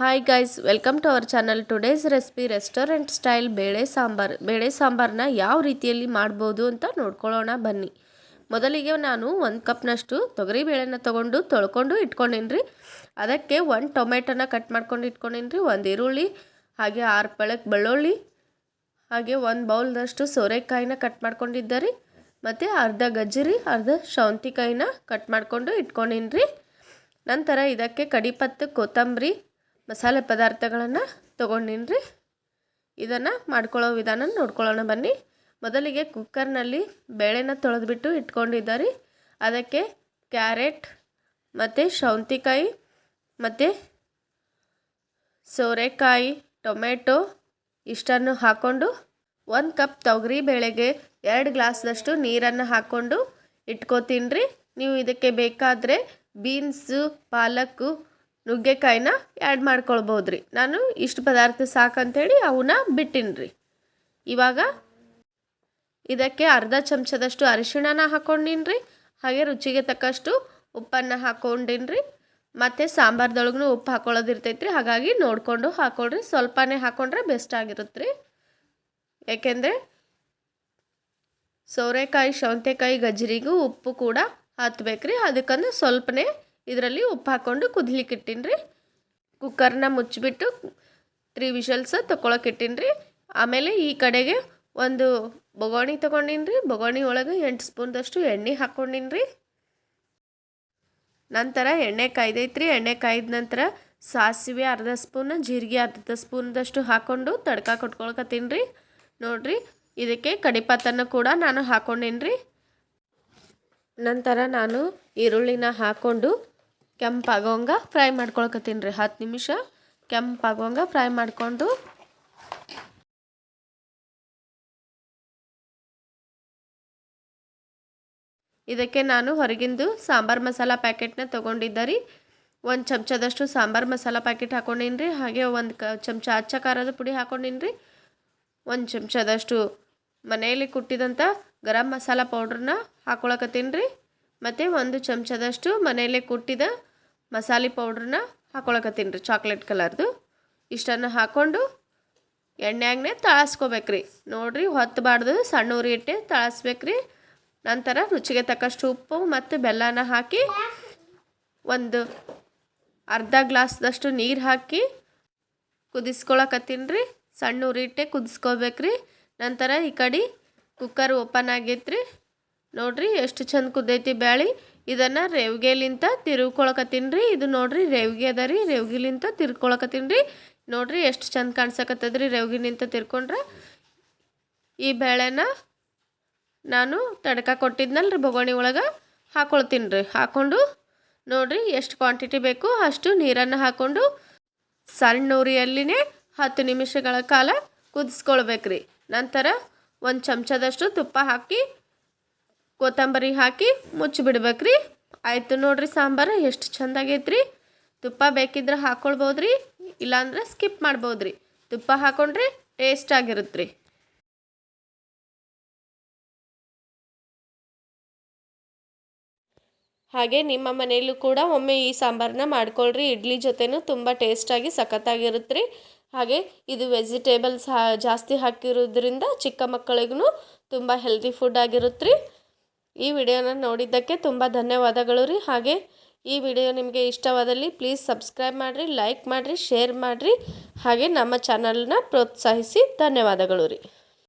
Hi guys welcome to our channel today's recipe restaurant style ಬೇಳೆ ಸಾಂಬಾರು. ಬೇಳೆ ಸಾಂಬಾರನ್ನ ಯಾವ ರೀತಿಯಲ್ಲಿ ಮಾಡ್ಬೋದು ಅಂತ ನೋಡ್ಕೊಳ್ಳೋಣ, ಬನ್ನಿ. ಮೊದಲಿಗೆ ನಾನು ಒಂದು ಕಪ್ನಷ್ಟು ತೊಗರಿ ಬೇಳೆನ ತೊಗೊಂಡು ತೊಳ್ಕೊಂಡು ಇಟ್ಕೊಂಡಿನ್ರಿ. ಅದಕ್ಕೆ ಒಂದು ಟೊಮೆಟೊನ ಕಟ್ ಮಾಡ್ಕೊಂಡು ಇಟ್ಕೊಂಡಿನ್ರಿ. ಒಂದು ಈರುಳ್ಳಿ, ಹಾಗೆ ಆರು ಪಳಕ್ ಬೆಳ್ಳುಳ್ಳಿ, ಹಾಗೆ ಒಂದು ಬೌಲ್ದಷ್ಟು ಸೋರೆಕಾಯಿನ ಕಟ್ ಮಾಡ್ಕೊಂಡಿದ್ದೆ ರೀ. ಮತ್ತು ಅರ್ಧ ಗಜ್ಜರಿ, ಅರ್ಧ ಶಾವಂತಿಕಾಯಿನ ಕಟ್ ಮಾಡಿಕೊಂಡು ಇಟ್ಕೊಂಡಿನ್ರಿ. ನಂತರ ಇದಕ್ಕೆ ಕಡಿಪತ್ತು ಕೊತ್ತಂಬರಿ ಮಸಾಲೆ ಪದಾರ್ಥಗಳನ್ನು ತೊಗೊಂಡಿನ್ರಿ. ಇದನ್ನು ಮಾಡ್ಕೊಳ್ಳೋ ವಿಧಾನ ನೋಡ್ಕೊಳ್ಳೋಣ ಬನ್ನಿ. ಮೊದಲಿಗೆ ಕುಕ್ಕರ್ನಲ್ಲಿ ಬೇಳೆನ ತೊಳೆದ್ಬಿಟ್ಟು ಇಟ್ಕೊಂಡಿದ್ದಾರೆ. ಅದಕ್ಕೆ ಕ್ಯಾರೆಟ್, ಮತ್ತು ಶೌಂತಿಕಾಯಿ, ಮತ್ತು ಸೋರೆಕಾಯಿ, ಟೊಮೆಟೊ ಇಷ್ಟನ್ನು ಹಾಕ್ಕೊಂಡು ಒಂದು ಕಪ್ ತೊಗರಿ ಬೇಳೆಗೆ ಎರಡು ಗ್ಲಾಸ್ದಷ್ಟು ನೀರನ್ನು ಹಾಕ್ಕೊಂಡು ಇಟ್ಕೋತೀನಿ ರೀ ನೀವು ಇದಕ್ಕೆ ಬೇಕಾದರೆ ಬೀನ್ಸು, ಪಾಲಕ್ಕು ನುಗ್ಗೆಕಾಯಿನ ಆ್ಯಡ್ ಮಾಡ್ಕೊಳ್ಬೋದು ರೀ ನಾನು ಇಷ್ಟು ಪದಾರ್ಥ ಸಾಕಂತೇಳಿ ಅವನ್ನ ಬಿಟ್ಟಿನಿ ರೀ ಇವಾಗ ಇದಕ್ಕೆ ಅರ್ಧ ಚಮಚದಷ್ಟು ಅರಿಶಿಣನ ಹಾಕೊಂಡಿನಿ ರೀ ಹಾಗೆ ರುಚಿಗೆ ತಕ್ಕಷ್ಟು ಉಪ್ಪನ್ನು ಹಾಕೊಂಡಿನಿ ರೀ ಮತ್ತು ಸಾಂಬಾರ್ದೊಳಗೂ ಉಪ್ಪು ಹಾಕೊಳ್ಳೋದಿರ್ತೈತೆ ರೀ ಹಾಗಾಗಿ ನೋಡಿಕೊಂಡು ಹಾಕೊಳ್ರಿ. ಸ್ವಲ್ಪನೇ ಹಾಕೊಂಡ್ರೆ ಬೆಸ್ಟ್ ಆಗಿರುತ್ತೆ ರೀ ಏಕೆಂದರೆ ಸೋರೆಕಾಯಿ, ಶೌಂತೆಕಾಯಿ, ಗಜ್ಜರಿಗೂ ಉಪ್ಪು ಕೂಡ ಹತ್ಬೇಕು ರೀ ಅದಕ್ಕಂದ್ರೆ ಸ್ವಲ್ಪನೇ ಇದರಲ್ಲಿ ಉಪ್ಪು ಹಾಕ್ಕೊಂಡು ಕುದ್ಲಿಕ್ಕೆ ಇಟ್ಟಿನಿ ರೀ ಕುಕ್ಕರ್ನ ಮುಚ್ಚಿಬಿಟ್ಟು ತ್ರೀ ವಿಷಲ್ಸ್ ತೊಗೊಳಕ್ಕೆ ಇಟ್ಟಿನಿ ರೀ ಆಮೇಲೆ ಈ ಕಡೆಗೆ ಒಂದು ಬೊಗೋಣಿ ತೊಗೊಂಡಿನಿ ರೀ ಬೊಗೋಣಿ ಒಳಗೆ ಎಂಟು ಸ್ಪೂನ್ದಷ್ಟು ಎಣ್ಣೆ ಹಾಕ್ಕೊಂಡಿನಿ ರೀ ನಂತರ ಎಣ್ಣೆ ಕಾಯ್ದೈತ್ರಿ. ಎಣ್ಣೆ ಕಾಯ್ದ ನಂತರ ಸಾಸಿವೆ ಅರ್ಧ ಸ್ಪೂನ್, ಜೀರಿಗೆ ಅರ್ಧ ಸ್ಪೂನ್ದಷ್ಟು ಹಾಕ್ಕೊಂಡು ತಡ್ಕ ಕೊಟ್ಕೊಳ್ಕತ್ತೀನಿ ರೀ ನೋಡಿರಿ, ಇದಕ್ಕೆ ಕಡಿಪಾತನ್ನು ಕೂಡ ನಾನು ಹಾಕ್ಕೊಂಡಿನಿ ರೀ ನಂತರ ನಾನು ಈರುಳ್ಳಿನ ಹಾಕ್ಕೊಂಡು ಕೆಂಪಾಗೋಂಗ ಫ್ರೈ ಮಾಡ್ಕೊಳಕತ್ತೀನಿ ರೀ. ಹತ್ತು ನಿಮಿಷ ಕೆಂಪಾಗೋಂಗ ಫ್ರೈ ಮಾಡಿಕೊಂಡು ಇದಕ್ಕೆ ನಾನು ಹೊರಗಿಂದು ಸಾಂಬಾರು ಮಸಾಲ ಪ್ಯಾಕೆಟ್ನ ತೊಗೊಂಡಿದ್ದೆ ರೀ. ಒಂದು ಚಮಚದಷ್ಟು ಸಾಂಬಾರು ಮಸಾಲ ಪ್ಯಾಕೆಟ್ ಹಾಕೊಂಡೀನಿ ರೀ. ಹಾಗೆ ಒಂದು ಕ ಚಮಚ ಅಚ್ಚ ಖಾರದ ಪುಡಿ ಹಾಕೊಂಡೀನಿ ರೀ. ಒಂದು ಚಮಚದಷ್ಟು ಮನೆಯಲ್ಲಿ ಕುಟ್ಟಿದಂಥ ಗರಂ ಮಸಾಲ ಪೌಡ್ರನ್ನ ಹಾಕೊಳಕತ್ತೀನಿ ರೀ. ಮತ್ತು ಒಂದು ಚಮಚದಷ್ಟು ಮನೆಯಲ್ಲೇ ಕುಟ್ಟಿದ ಮಸಾಲೆ ಪೌಡ್ರನ್ನ ಹಾಕೊಳಕತ್ತೀನಿ ರೀ ಚಾಕ್ಲೇಟ್ ಕಲರ್ದು ಇಷ್ಟನ್ನು ಹಾಕ್ಕೊಂಡು ಎಣ್ಣೆಯಾಗನೆ ತಳಸ್ಕೋಬೇಕ್ರಿ. ನೋಡಿರಿ ಹೊತ್ತಬಾರ್ದು ಸಣ್ಣ ಉರಿ ಇಟ್ಟೆ ತಳಸ್ಬೇಕ್ರಿ. ನಂತರ ರುಚಿಗೆ ತಕ್ಕಷ್ಟು ಉಪ್ಪು ಮತ್ತು ಬೆಲ್ಲನ ಹಾಕಿ ಒಂದು ಅರ್ಧ ಗ್ಲಾಸ್ದಷ್ಟು ನೀರು ಹಾಕಿ ಕುದಿಸ್ಕೊಳಕತ್ತೀನಿ ರೀ. ಸಣ್ಣ ಉರಿ ಇಟ್ಟೆ ಕುದಿಸ್ಕೋಬೇಕ್ರಿ. ನಂತರ ಈ ಕಡೆ ಕುಕ್ಕರ್ ಓಪನ್ ಆಗೈತ್ರಿ. ನೋಡಿರಿ, ಎಷ್ಟು ಚಂದ ಕುದ್ದೈತಿ ಬ್ಯಾಳಿ. ಇದನ್ನು ರೇವ್ಗೆಲಿಂತ ತಿರುವ್ಕೊಳಕತ್ತೀನಿ ರೀ. ಇದು ನೋಡಿರಿ ರೇವ್ಗೆ ಅದ ರೀ. ರೇವ್ಗಿಲಿಂತ ತಿರ್ಕೊಳಕತ್ತೀನಿ ರೀ. ನೋಡಿರಿ ಎಷ್ಟು ಚಂದ ಕಾಣ್ಸಕತ್ತದ್ರಿ ರೀ ರೇವ್ಗಿನಿಂತ ತಿರ್ಕೊಂಡ್ರೆ. ಈ ಬೇಳೆನ ನಾನು ತಡಕ ಕೊಟ್ಟಿದ್ನಲ್ಲ ರೀ ಬೊಗಣಿ ಒಳಗೆ. ಹಾಕೊಳ್ತೀನಿ ರೀ. ಹಾಕ್ಕೊಂಡು ನೋಡಿರಿ ಎಷ್ಟು ಕ್ವಾಂಟಿಟಿ ಬೇಕು ಅಷ್ಟು ನೀರನ್ನು ಹಾಕ್ಕೊಂಡು ಸಣ್ಣ ಉರಿಯಲ್ಲಿನೇ ಹತ್ತು ನಿಮಿಷಗಳ ಕಾಲ ಕುದಿಸ್ಕೊಳ್ಬೇಕ್ರಿ. ನಂತರ ಒಂದು ಚಮಚದಷ್ಟು ತುಪ್ಪ ಹಾಕಿ ಕೊತ್ತಂಬರಿ ಹಾಕಿ ಮುಚ್ಚಿಬಿಡ್ಬೇಕ್ರಿ. ಆಯಿತು ನೋಡ್ರಿ ಸಾಂಬಾರು, ಎಷ್ಟು ಚೆಂದಾಗೈತ್ರಿ. ತುಪ್ಪ ಬೇಕಿದ್ರೆ ಹಾಕ್ಕೊಳ್ಬೋದ್ರಿ ಇಲ್ಲಾಂದ್ರೆ ಸ್ಕಿಪ್ ಮಾಡ್ಬೋದ್ರಿ. ತುಪ್ಪ ಹಾಕ್ಕೊಂಡ್ರೆ ಟೇಸ್ಟ್ ಆಗಿರುತ್ತೆ ಹಾಗೆ ನಿಮ್ಮ ಮನೆಯಲ್ಲೂ ಕೂಡ ಒಮ್ಮೆ ಈ ಸಾಂಬಾರನ್ನ ಮಾಡ್ಕೊಳ್ರಿ. ಇಡ್ಲಿ ಜೊತೆನೂ ತುಂಬ ಟೇಸ್ಟಾಗಿ ಸಖತ್ತಾಗಿರುತ್ತೆ ರೀ ಹಾಗೆ ಇದು ವೆಜಿಟೇಬಲ್ಸ್ ಜಾಸ್ತಿ ಹಾಕಿರೋದ್ರಿಂದ ಚಿಕ್ಕ ಮಕ್ಕಳಿಗೂ ತುಂಬ ಹೆಲ್ದಿ ಫುಡ್ ಆಗಿರುತ್ತೆ ರೀ ಈ ವಿಡಿಯೋನ ನೋಡಿದ್ದಕ್ಕೆ ತುಂಬ ಧನ್ಯವಾದಗಳು ರೀ. ಹಾಗೆ ಈ ವಿಡಿಯೋ ನಿಮಗೆ ಇಷ್ಟವಾದಲ್ಲಿ ಪ್ಲೀಸ್ ಸಬ್ಸ್ಕ್ರೈಬ್ ಮಾಡಿರಿ ಲೈಕ್ ಮಾಡಿರಿ ಶೇರ್ ಮಾಡಿರಿ. ಹಾಗೆ ನಮ್ಮ ಚಾನಲ್ನ ಪ್ರೋತ್ಸಾಹಿಸಿ ಧನ್ಯವಾದಗಳು ರೀ.